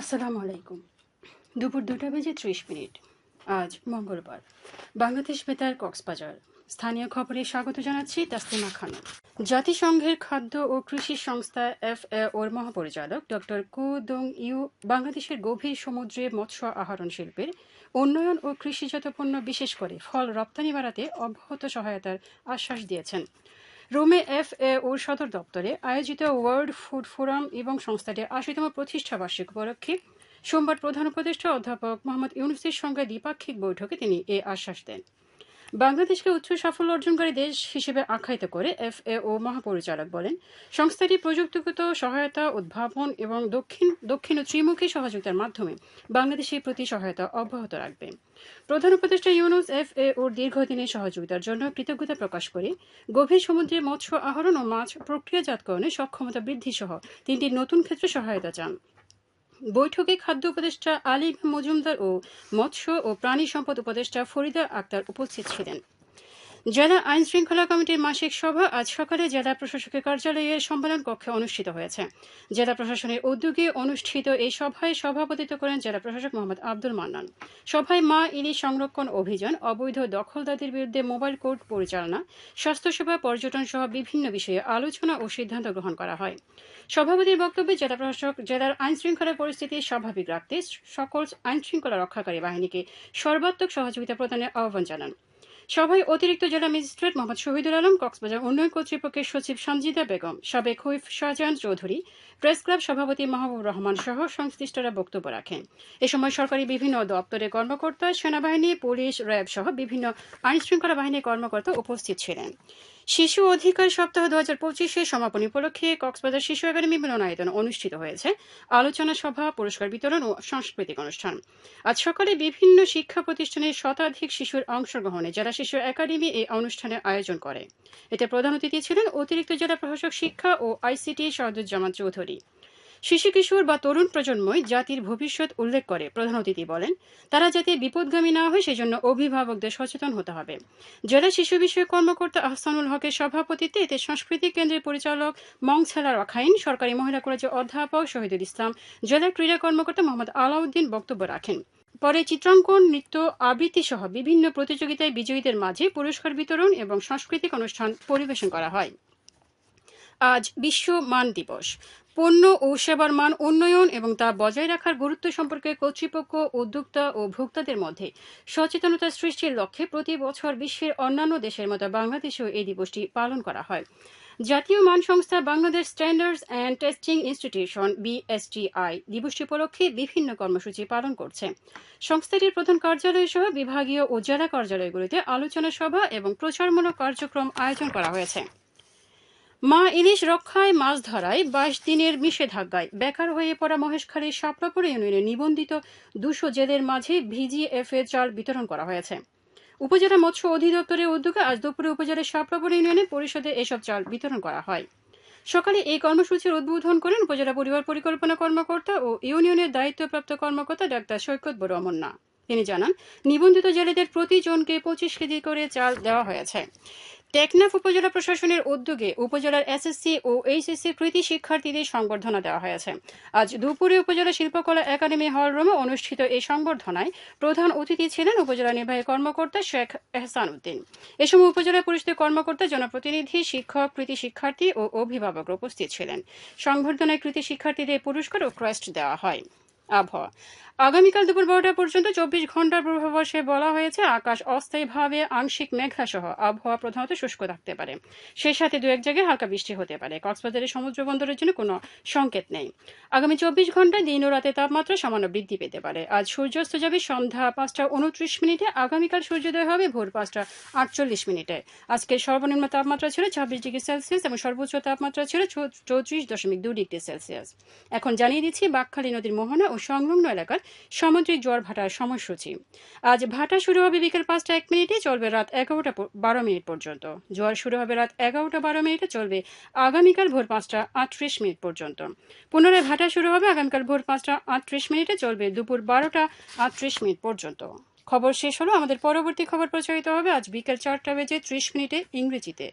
আসসালামু আলাইকুম দুপুর দুটা বেজে ত্রিশ মিনিট। আজ মঙ্গলবার। বাংলাদেশ বেতার কক্সবাজার। স্থানীয় খবরে স্বাগত জানাচ্ছি তাসলিমা খানম। জাতিসংঘের খাদ্য ও কৃষি সংস্থা এফ এ ওর মহাপরিচালক ডক্টর কু দং ইউ, বাংলাদেশের গভীর সমুদ্রে মৎস্য আহরণ শিল্পের উন্নয়ন ও কৃষিজাত পণ্য বিশেষ করে ফল রপ্তানি বাড়াতে অব্যাহত সহায়তার আশ্বাস দিয়েছেন। রোমে এফ এ ও সদর দপ্তরে আয়োজিত ওয়ার্ল্ড ফুড ফোরাম এবং সংস্থাটির আশিতম প্রতিষ্ঠা বার্ষিক উপলক্ষে সোমবার প্রধান উপদেষ্টা অধ্যাপক মোহাম্মদ ইউনুসের সঙ্গে দ্বিপাক্ষিক বৈঠকে তিনি এ আশ্বাস দেন। বাংলাদেশকে উচ্চ সাফল্য অর্জনকারী দেশ হিসেবে আখ্যায়িত করে এফ এ ও মহাপরিচালক বলেন, সংস্থাটি প্রযুক্তিগত সহায়তা, উদ্ভাবন এবং দক্ষিণ দক্ষিণ ও ত্রিমুখী সহযোগিতার মাধ্যমে বাংলাদেশের প্রতি সহায়তা অব্যাহত রাখবে। প্রধান উপদেষ্টা ইউনুস এফ এ ওর দীর্ঘদিনের সহযোগিতার জন্য কৃতজ্ঞতা প্রকাশ করে, গভীর সমুদ্রে মৎস্য আহরণ ও মাছ প্রক্রিয়াজাতকরণে সক্ষমতা বৃদ্ধি সহ তিনটি নতুন ক্ষেত্রে সহায়তা চান। বৈঠকে খাদ্য উপদেষ্টা আলী মজুমদার ও মৎস্য ও প্রাণী সম্পদ উপদেষ্টা ফরিদা আক্তার উপস্থিত ছিলেন। জেলা আইন শৃঙ্খলা কমিটির মাসিক সভা আজ সকালে জেলা প্রশাসকের কার্যালয়ের সম্মেলন কক্ষে অনুষ্ঠিত হয়েছে। জেলা প্রশাসনের উদ্যোগে অনুষ্ঠিত এই সভায় সভাপতিত্ব করেন জেলা প্রশাসক মোহাম্মদ আব্দুল মান্নান। সভায় মা ইলিশ সংরক্ষণ অভিযান, অবৈধ দখলদারদের বিরুদ্ধে মোবাইল কোর্ট পরিচালনা, স্বাস্থ্যসেবা, পর্যটন সহ বিভিন্ন বিষয়ে আলোচনা ও সিদ্ধান্ত গ্রহণ করা হয়। সভাপতির বক্তব্যে জেলা প্রশাসক, জেলার আইন শৃঙ্খলা পরিস্থিতি স্বাভাবিক রাখতে সকল আইন শৃঙ্খলা রক্ষাকারী বাহিনীকে সর্বাত্মক সহযোগিতা প্রদানের আহ্বান জানান। সভায় অতিরিক্ত জেলা ম্যাজিস্ট্রেট মোহাম্মদ শহীদুল আলম, কক্সবাজার উন্নয়ন কর্তৃপক্ষের সচিব সঞ্জিদা বেগম, সাবেক whip Shahjahan Chowdhury, press club সভাপতি মাহবুব রহমান সহ সংশ্লিষ্টরা বক্তব্য রাখেন। এ সময় সরকারি বিভিন্ন দপ্তরের কর্মকর্তা, সেনাবাহিনী, পুলিশ, র্যাব সহ বিভিন্ন আইন শৃঙ্খলা বাহিনীর কর্মকর্তা উপস্থিত ছিলেন। শিশু অধিকার সপ্তাহ দু হাজার পঁচিশের সমাপনী উপলক্ষে কক্সবাজার শিশু একাডেমি মিলনায়তন অনুষ্ঠিত হয়েছে আলোচনা সভা, পুরস্কার বিতরণ ও সাংস্কৃতিক অনুষ্ঠান। আজ সকালে বিভিন্ন শিক্ষা প্রতিষ্ঠানের শতাধিক শিশুর অংশগ্রহণে জেলা শিশু একাডেমি এই অনুষ্ঠানের আয়োজন করে। এতে প্রধান অতিথি ছিলেন অতিরিক্ত জেলা প্রশাসক শিক্ষা ও আইসিটি সদুজ্জামান চৌধুরী। শিশু, কিশোর বা তরুণ প্রজন্মই জাতির ভবিষ্যৎ উল্লেখ করে। প্রধান অতিথি বলেন, তারা যাতে বিপদগামী না হয়, সেজন্য অভিভাবকদের সচেতন হতে হবে। জেলা শিশু বিষয়ক কর্মকর্তা আহসানুল হকের সভাপতিত্বে এতে সাংস্কৃতিক কেন্দ্রের পরিচালক মংছালা রাখাইন সরকারি মহিলা কলেজের অধ্যাপক শহীদুল ইসলাম জেলা ক্রীড়া কর্মকর্তা মোহাম্মদ আলাউদ্দিন বক্তব্য রাখেন। পরে চিত্রাঙ্কন, নৃত্য, আবৃত্তি সহ বিভিন্ন প্রতিযোগিতায় বিজয়ীদের মাঝে পুরস্কার বিতরণ এবং সাংস্কৃতিক অনুষ্ঠান পরিবেশন করা হয়। আজ বিশ্ব মান দিবস। পণ্য ও সেবার মান উন্নয়ন এবং তা বজায় রাখার গুরুত্ব সম্পর্কে কর্তৃপক্ষ, উদ্যোক্তা ও ভোক্তাদের মধ্যে সচেতনতা সৃষ্টির লক্ষ্যে প্রতি বছর বিশ্বের অন্যান্য দেশের মতো বাংলাদেশেও এই দিবসটি পালন করা হয়। জাতীয় মান সংস্থা Bangladesh standards and testing institution BSTI দিবসটি উপলক্ষে বিভিন্ন কর্মসূচি পালন করছে। সংস্থাটির প্রধান কার্যালয় সহ বিভাগীয় ও জেলা কার্যালয়গুলিতে আলোচনা সভা এবং প্রচারমূলক কার্যক্রম আয়োজন করা হয়েছে। মা ইলিশ রক্ষায় মাছ ধরায় বাইশ দিনের নিষেধাজ্ঞায়। বেকার হয়ে পড়া মহেশখালীর শাপলাপুর ইউনিয়নে নিবন্ধিত দুশো জেলের মাঝে ভিজিএফ এর চাল বিতরণ করা হয়েছে। উপজেলা মৎস্য অধিদপ্তরের উদ্যোগে আজ দুপুরে উপজেলার শাপলাপুর ইউনিয়নে পরিষদে এসব চাল বিতরণ করা হয়। সকালে এই কর্মসূচির উদ্বোধন করেন উপজেলা পরিবার পরিকল্পনা কর্মকর্তা ও ইউনিয়নের দায়িত্বপ্রাপ্ত কর্মকর্তা ডাক্তার সৈকত বড়মন্না তিনি জানান, নিবন্ধিত জেলেদের প্রতি জনকে পঁচিশ কেজি করে চাল দেওয়া হয়েছে। টেকনাফ উপজেলা প্রশাসনের উদ্যোগে উপজেলার এসএসসি ও এইচএসসি কৃতি শিক্ষার্থীদের সংবর্ধনা দেওয়া হয়েছে। আজ দুপুরে উপজেলা শিল্পকলা একাডেমি হল রুমে অনুষ্ঠিত এই সংবর্ধনায় প্রধান অতিথি ছিলেন উপজেলা নির্বাহী কর্মকর্তা শেখ এহসান উদ্দিন। এ সময় উপজেলা পরিষদের কর্মকর্তা, জনপ্রতিনিধি, শিক্ষক, কৃতি শিক্ষার্থী ও অভিভাবক উপস্থিত ছিলেন। সংবর্ধনায় কৃতি শিক্ষার্থীদের পুরস্কার ও ক্রেস্ট দেওয়া হয়। আবহাওয়া। আগামীকাল দুপুর বারোটা পর্যন্ত চব্বিশ ঘণ্টার পূর্বাভাসে বলা হয়েছে, আকাশ অস্থায়ীভাবে আংশিক মেঘলা সহ আবহাওয়া প্রধানত শুষ্ক থাকতে পারে। সেই সাথে দু এক জায়গায় হালকা বৃষ্টি হতে পারে। কক্সবাজারের সমুদ্র বন্দরের জন্য কোনো সংকেত নেই। আগামী চব্বিশ ঘন্টায় দিন ও রাতে তাপমাত্রা সামান্য বৃদ্ধি পেতে পারে। আজ সূর্যাস্ত যাবে সন্ধ্যা পাঁচটা উনত্রিশ মিনিটে, আগামীকাল সূর্যোদয় হবে ভোর পাঁচটা আটচল্লিশ মিনিটে। আজকের সর্বনিম্ন তাপমাত্রা ছিল ছাব্বিশ ডিগ্রি সেলসিয়াস এবং সর্বোচ্চ তাপমাত্রা ছিল চৌত্রিশ দশমিক দুই ডিগ্রি সেলসিয়াস। এখন জানিয়ে দিচ্ছি, বাকখালী নদীর মোহনা ও সংলগ্ন এলাকার সামুদ্রিক জোয়ার ভাটার সময়সূচি। আজ ভাটা শুরু হবে বিকেল পাঁচটা এক মিনিটে, চলবে রাত এগারোটা বারো মিনিট পর্যন্ত। জোয়ার শুরু হবে রাত এগারোটা বারো মিনিটে, চলবে আগামীকাল ভোর পাঁচটা আটত্রিশ মিনিট পর্যন্ত। পুনরায় ভাটা শুরু হবে আগামীকাল ভোর পাঁচটা আটত্রিশ মিনিটে, চলবে দুপুর বারোটা আটত্রিশ মিনিট পর্যন্ত। খবর শেষ হলো। আমাদের পরবর্তী খবর প্রচারিত হবে আজ বিকেল চারটা বেজে ত্রিশ মিনিটে ইংরেজিতে।